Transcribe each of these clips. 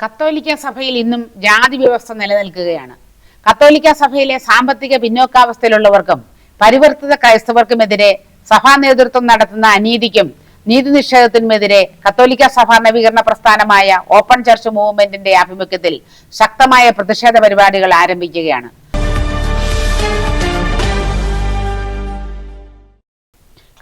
കത്തോലിക്ക സഭയിൽ ഇന്നും ജാതി വ്യവസ്ഥ നിലനിൽക്കുകയാണ്. കത്തോലിക്ക സഭയിലെ സാമ്പത്തിക പിന്നോക്കാവസ്ഥയിലുള്ളവർക്കും പരിവർത്തിത ക്രൈസ്തവർക്കുമെതിരെ സഭാ നേതൃത്വം നടത്തുന്ന അനീതിക്കും നീതി നിഷേധത്തിനുമെതിരെ കത്തോലിക്ക സഭാ നവീകരണ പ്രസ്ഥാനമായ ഓപ്പൺ ചർച്ച് മൂവ്മെന്റിന്റെ ആഭിമുഖ്യത്തിൽ ശക്തമായ പ്രതിഷേധ പരിപാടികൾ ആരംഭിക്കുകയാണ്.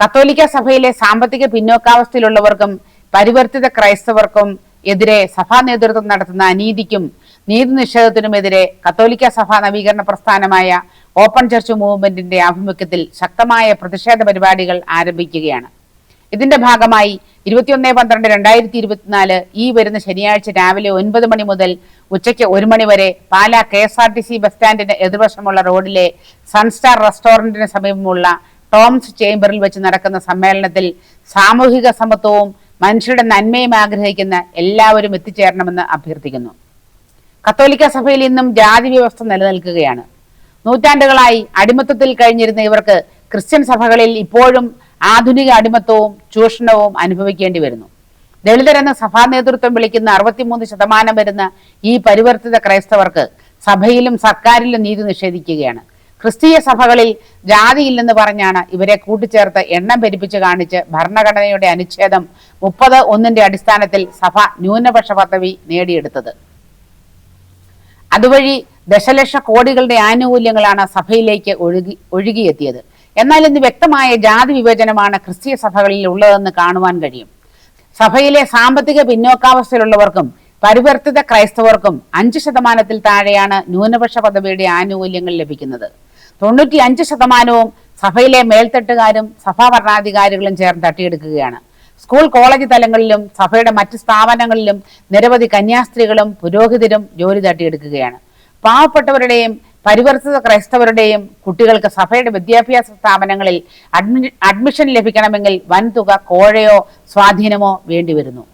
കത്തോലിക്ക സഭയിലെ സാമ്പത്തിക പിന്നോക്കാവസ്ഥയിലുള്ളവർക്കും പരിവർത്തിത ക്രൈസ്തവർക്കും എതിരെ സഭാ നേതൃത്വം നടത്തുന്ന അനീതിക്കും നീതി നിഷേധത്തിനുമെതിരെ കത്തോലിക്ക സഭാ നവീകരണ പ്രസ്ഥാനമായ ഓപ്പൺ ചർച്ച് മൂവ്മെന്റിന്റെ ആഭിമുഖ്യത്തിൽ ശക്തമായ പ്രതിഷേധ പരിപാടികൾ ആരംഭിക്കുകയാണ്. ഇതിന്റെ ഭാഗമായി ഇരുപത്തിയൊന്ന് പന്ത്രണ്ട് രണ്ടായിരത്തി ഇരുപത്തിനാല് ഈ വരുന്ന ശനിയാഴ്ച രാവിലെ ഒൻപത് മണി മുതൽ ഉച്ചയ്ക്ക് ഒരു മണി വരെ Pala K S R T C bus സ്റ്റാൻഡിന് എതിർവശമുള്ള റോഡിലെ സൺസ്റ്റാർ റെസ്റ്റോറന്റിന് സമീപമുള്ള ടോംസ് ചേംബറിൽ വെച്ച് നടക്കുന്ന സമ്മേളനത്തിൽ സാമൂഹിക സമത്വവും മനുഷ്യരുടെ നന്മയും ആഗ്രഹിക്കുന്ന എല്ലാവരും എത്തിച്ചേരണമെന്ന് അഭ്യർത്ഥിക്കുന്നു. കത്തോലിക്ക സഭയിൽ ഇന്നും ജാതി വ്യവസ്ഥ നിലനിൽക്കുകയാണ്. നൂറ്റാണ്ടുകളായി അടിമത്തത്തിൽ കഴിഞ്ഞിരുന്ന ഇവർക്ക് ക്രിസ്ത്യൻ സഭകളിൽ ഇപ്പോഴും ആധുനിക അടിമത്തവും ചൂഷണവും അനുഭവിക്കേണ്ടി വരുന്നു. ദളിതരെന്ന് സഭാ നേതൃത്വം വിളിക്കുന്ന അറുപത്തിമൂന്ന് ശതമാനം വരുന്ന ഈ പരിവർത്തിത ക്രൈസ്തവർക്ക് സഭയിലും സർക്കാരിലും നീതി നിഷേധിക്കുകയാണ്. ക്രിസ്തീയ സഭകളിൽ ജാതിയില്ലെന്ന് പറഞ്ഞാണ് ഇവരെ കൂട്ടിച്ചേർത്ത് എണ്ണം പെരുപ്പിച്ച് കാണിച്ച് ഭരണഘടനയുടെ അനുച്ഛേദം മുപ്പത് ഒന്നിന്റെ അടിസ്ഥാനത്തിൽ സഭ ന്യൂനപക്ഷ പദവി നേടിയെടുത്തത്. അതുവഴി ദശലക്ഷ കോടികളുടെ ആനുകൂല്യങ്ങളാണ് സഭയിലേക്ക് ഒഴുകി ഒഴുകിയെത്തിയത്. എന്നാൽ ഇന്ന് വ്യക്തമായ ജാതി വിവേചനമാണ് ക്രിസ്തീയ സഭകളിൽ ഉള്ളതെന്ന് കാണുവാൻ കഴിയും. സഭയിലെ സാമ്പത്തിക പിന്നോക്കാവസ്ഥയിലുള്ളവർക്കും പരിവർത്തിത ക്രൈസ്തവർക്കും അഞ്ച് ശതമാനത്തിൽ താഴെയാണ് ന്യൂനപക്ഷ പദവിയുടെ ആനുകൂല്യങ്ങൾ ലഭിക്കുന്നത്. തൊണ്ണൂറ്റി അഞ്ച് ശതമാനവും സഭയിലെ മേൽത്തട്ടുകാരും സഭാ ഭരണാധികാരികളും ചേർന്ന് തട്ടിയെടുക്കുകയാണ്. സ്കൂൾ കോളേജ് തലങ്ങളിലും സഭയുടെ മറ്റ് സ്ഥാപനങ്ങളിലും നിരവധി കന്യാസ്ത്രീകളും പുരോഹിതരും ജോലി തട്ടിയെടുക്കുകയാണ്. പാവപ്പെട്ടവരുടെയും പരിവർത്തിത ക്രൈസ്തവരുടെയും കുട്ടികൾക്ക് സഭയുടെ വിദ്യാഭ്യാസ സ്ഥാപനങ്ങളിൽ അഡ്മി അഡ്മിഷൻ ലഭിക്കണമെങ്കിൽ വൻതുക കോഴയോ സ്വാധീനമോ വേണ്ടിവരുന്നു.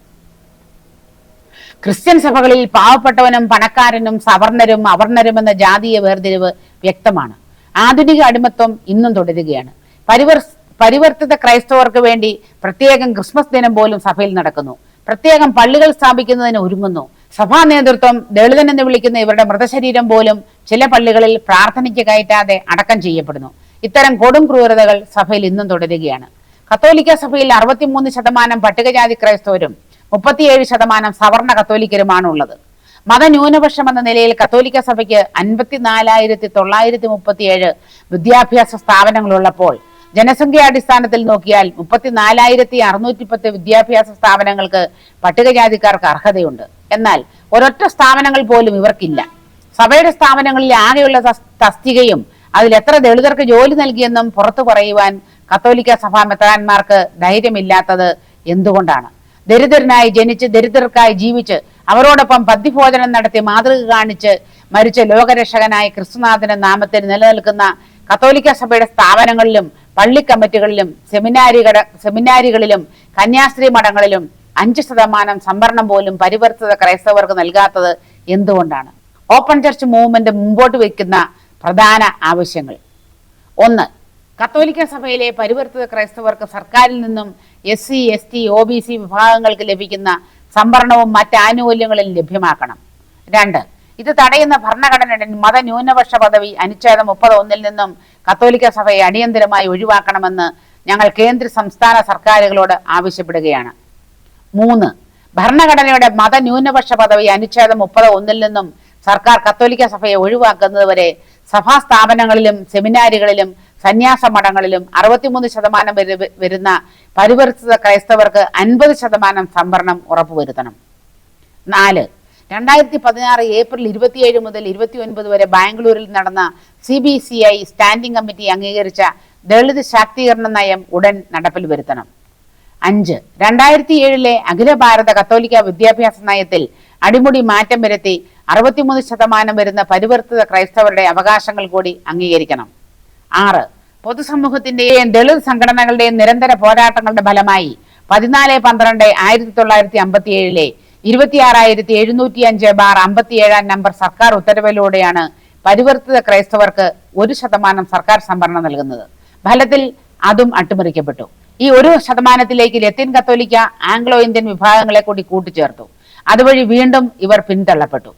ക്രിസ്ത്യൻ സഭകളിൽ പാവപ്പെട്ടവനും പണക്കാരനും സവർണരും അവർണരും എന്ന ജാതീയ വേർതിരിവ് വ്യക്തമാണ്. ആധുനിക അടിമത്വം ഇന്നും തുടരുകയാണ്. പരിവർ പരിവർത്തിത ക്രൈസ്തവർക്ക് വേണ്ടി പ്രത്യേകം ക്രിസ്മസ് ദിനം പോലും സഭയിൽ നടക്കുന്നു. പ്രത്യേകം പള്ളികൾ സ്ഥാപിക്കുന്നതിന് ഒരുങ്ങുന്നു. സഭാ നേതൃത്വം ദളിതൻ എന്ന് വിളിക്കുന്ന ഇവരുടെ മൃതശരീരം പോലും ചില പള്ളികളിൽ പ്രാർത്ഥനയ്ക്ക് കയറ്റാതെ അടക്കം ചെയ്യപ്പെടുന്നു. ഇത്തരം കൊടും ക്രൂരതകൾ സഭയിൽ ഇന്നും തുടരുകയാണ്. കത്തോലിക്ക സഭയിൽ അറുപത്തിമൂന്ന് ശതമാനം പട്ടികജാതി ക്രൈസ്തവരും മുപ്പത്തിയേഴ് ശതമാനം സവർണ കത്തോലിക്കരുമാണ് ഉള്ളത് മതന്യൂനപക്ഷം എന്ന നിലയിൽ കത്തോലിക്ക സഭയ്ക്ക് അൻപത്തിനാലായിരത്തി തൊള്ളായിരത്തി മുപ്പത്തിയേഴ് വിദ്യാഭ്യാസ സ്ഥാപനങ്ങളുള്ളപ്പോൾ ജനസംഖ്യാടിസ്ഥാനത്തിൽ നോക്കിയാൽ മുപ്പത്തിനാലായിരത്തി അറുന്നൂറ്റി പത്ത് വിദ്യാഭ്യാസ സ്ഥാപനങ്ങൾക്ക് പട്ടികജാതിക്കാർക്ക് അർഹതയുണ്ട്. എന്നാൽ ഒരൊറ്റ സ്ഥാപനങ്ങൾ പോലും ഇവർക്കില്ല. സഭയുടെ സ്ഥാപനങ്ങളിൽ ആകെയുള്ള തസ്- തസ്തികയും അതിൽ എത്ര ദളിതർക്ക് ജോലി നൽകിയെന്നും പുറത്തു പറയുവാൻ കത്തോലിക്ക സഭാ മെത്രാന്മാർക്ക് ധൈര്യമില്ലാത്തത് എന്തുകൊണ്ടാണ്? ദരിദ്രനായി ജനിച്ച് ദരിദ്രർക്കായി ജീവിച്ച് അവരോടൊപ്പം പദ്യഭോജനം നടത്തി മാതൃക കാണിച്ച് മരിച്ച ലോകരക്ഷകനായ ക്രിസ്തുനാഥന്റെ നാമത്തിൽ നിലനിൽക്കുന്ന കത്തോലിക്ക സഭയുടെ സ്ഥാപനങ്ങളിലും പള്ളി കമ്മിറ്റികളിലും സെമിനാരികളിലും കന്യാസ്ത്രീ മഠങ്ങളിലും അഞ്ച് ശതമാനം സംവരണം പോലും പരിവർത്തിത ക്രൈസ്തവർക്ക് നൽകാത്തത് എന്തുകൊണ്ടാണ്? ഓപ്പൺ ചർച്ച് മൂവ്മെന്റ് മുമ്പോട്ട് വയ്ക്കുന്ന പ്രധാന ആവശ്യങ്ങൾ. ഒന്ന് കത്തോലിക്ക സഭയിലെ പരിവർത്തിത ക്രൈസ്തവർക്ക് സർക്കാരിൽ നിന്നും S C S T O B C വിഭാഗങ്ങൾക്ക് ലഭിക്കുന്ന സംവരണവും മറ്റ് ആനുകൂല്യങ്ങളും ലഭ്യമാക്കണം. രണ്ട് ഇത് തടയുന്ന ഭരണഘടനയുടെ മതന്യൂനപക്ഷ പദവി അനുച്ഛേദം മുപ്പത് ഒന്നിൽ നിന്നും കത്തോലിക്ക സഭയെ അടിയന്തരമായി ഒഴിവാക്കണമെന്ന് ഞങ്ങൾ കേന്ദ്ര സംസ്ഥാന സർക്കാരുകളോട് ആവശ്യപ്പെടുകയാണ്. മൂന്ന് ഭരണഘടനയുടെ മതന്യൂനപക്ഷ പദവി അനുച്ഛേദം മുപ്പത് ഒന്നിൽ നിന്നും സർക്കാർ കത്തോലിക്ക സഭയെ ഒഴിവാക്കുന്നതുവരെ സഭാ സ്ഥാപനങ്ങളിലും സെമിനാരികളിലും സന്യാസ മഠങ്ങളിലും അറുപത്തിമൂന്ന് ശതമാനം വരുന്ന പരിവർത്തിത ക്രൈസ്തവർക്ക് അൻപത് ശതമാനം സംവരണം ഉറപ്പുവരുത്തണം. നാല് രണ്ടായിരത്തി പതിനാറ് ഏപ്രിൽ ഇരുപത്തിയേഴ് മുതൽ ഇരുപത്തി ഒൻപത് വരെ ബാംഗ്ലൂരിൽ നടന്ന C B C I standing committee അംഗീകരിച്ച ദളിത് ശാക്തീകരണ നയം ഉടൻ നടപ്പിൽ വരുത്തണം. അഞ്ച് രണ്ടായിരത്തി ഏഴിലെ അഖില ഭാരത കത്തോലിക്ക വിദ്യാഭ്യാസ നയത്തിൽ അടിമുടി മാറ്റം വരുത്തി അറുപത്തിമൂന്ന് ശതമാനം വരുന്ന പരിവർത്തിത ക്രൈസ്തവരുടെ അവകാശങ്ങൾ കൂടി അംഗീകരിക്കണം. ആറ്. പൊതുസമൂഹത്തിന്റെയും ദളിത് സംഘടനകളുടെയും നിരന്തര പോരാട്ടങ്ങളുടെ ഫലമായി പതിനാല് പന്ത്രണ്ട് ആയിരത്തി തൊള്ളായിരത്തി അമ്പത്തി ഏഴിലെ ഇരുപത്തിയാറായിരത്തി എഴുന്നൂറ്റി അഞ്ച് ബാർ അമ്പത്തിയേഴാം നമ്പർ സർക്കാർ ഉത്തരവിലൂടെയാണ് പരിവർത്തിത ക്രൈസ്തവർക്ക് ഒരു ശതമാനം സർക്കാർ സംവരണം നൽകുന്നത്. ഫലത്തിൽ അതും അട്ടിമറിക്കപ്പെട്ടു. ഈ ഒരു ശതമാനത്തിലേക്ക് ലത്തീൻ കത്തോലിക്ക ആംഗ്ലോ ഇന്ത്യൻ വിഭാഗങ്ങളെ കൂടി കൂട്ടിച്ചേർത്തു. അതുവഴി വീണ്ടും ഇവർ പിന്തള്ളപ്പെട്ടു.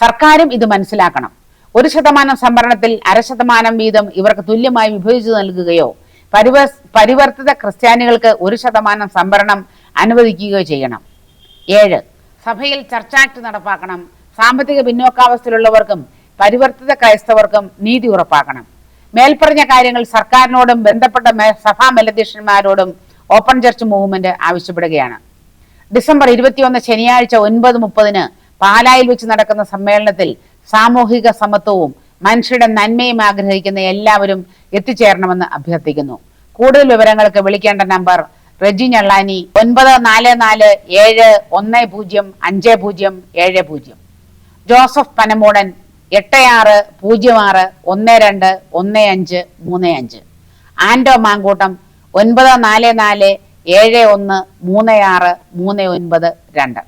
സർക്കാരും ഇത് മനസ്സിലാക്കണം. ഒരു ശതമാനം സംവരണത്തിൽ അര ശതമാനം വീതം ഇവർക്ക് തുല്യമായി വിഭജിച്ചു നൽകുകയോ പരിവ പരിവർത്തിത ക്രിസ്ത്യാനികൾക്ക് ഒരു ശതമാനം സംവരണം അനുവദിക്കുകയോ ചെയ്യണം. ഏഴ് സഭയിൽ ചർച്ചാക്ട് നടപ്പാക്കണം. സാമ്പത്തിക പിന്നോക്കാവസ്ഥയിലുള്ളവർക്കും പരിവർത്തിത ക്രൈസ്തവർക്കും നീതി ഉറപ്പാക്കണം. മേൽപ്പറഞ്ഞ കാര്യങ്ങൾ സർക്കാരിനോടും ബന്ധപ്പെട്ട സഭാ മേലധ്യക്ഷന്മാരോടും ഓപ്പൺ ചർച്ച് മൂവ്മെന്റ് ആവശ്യപ്പെടുകയാണ്. ഡിസംബർ ഇരുപത്തിയൊന്ന് ശനിയാഴ്ച ഒൻപത് മുപ്പതിന് പാലായിൽ വെച്ച് നടക്കുന്ന സമ്മേളനത്തിൽ സാമൂഹിക സമത്വവും മനുഷ്യരുടെ നന്മയും ആഗ്രഹിക്കുന്ന എല്ലാവരും എത്തിച്ചേരണമെന്ന് അഭ്യർത്ഥിക്കുന്നു. കൂടുതൽ വിവരങ്ങൾക്ക് വിളിക്കേണ്ട നമ്പർ റെജി ഞള്ളാനി ഒൻപത് നാല് നാല് ഏഴ് ഒന്ന് പൂജ്യം അഞ്ച് പൂജ്യം ഏഴ് പൂജ്യം. ജോസഫ് പനമൂടൻ എട്ട് ആറ് പൂജ്യം ആറ് ഒന്ന് രണ്ട് ഒന്ന് അഞ്ച് മൂന്ന് അഞ്ച്. ആൻഡോ മാങ്കൂട്ടം ഒൻപത് നാല് നാല് ഏഴ് ഒന്ന് മൂന്ന് ആറ് മൂന്ന് ഒൻപത് രണ്ട്.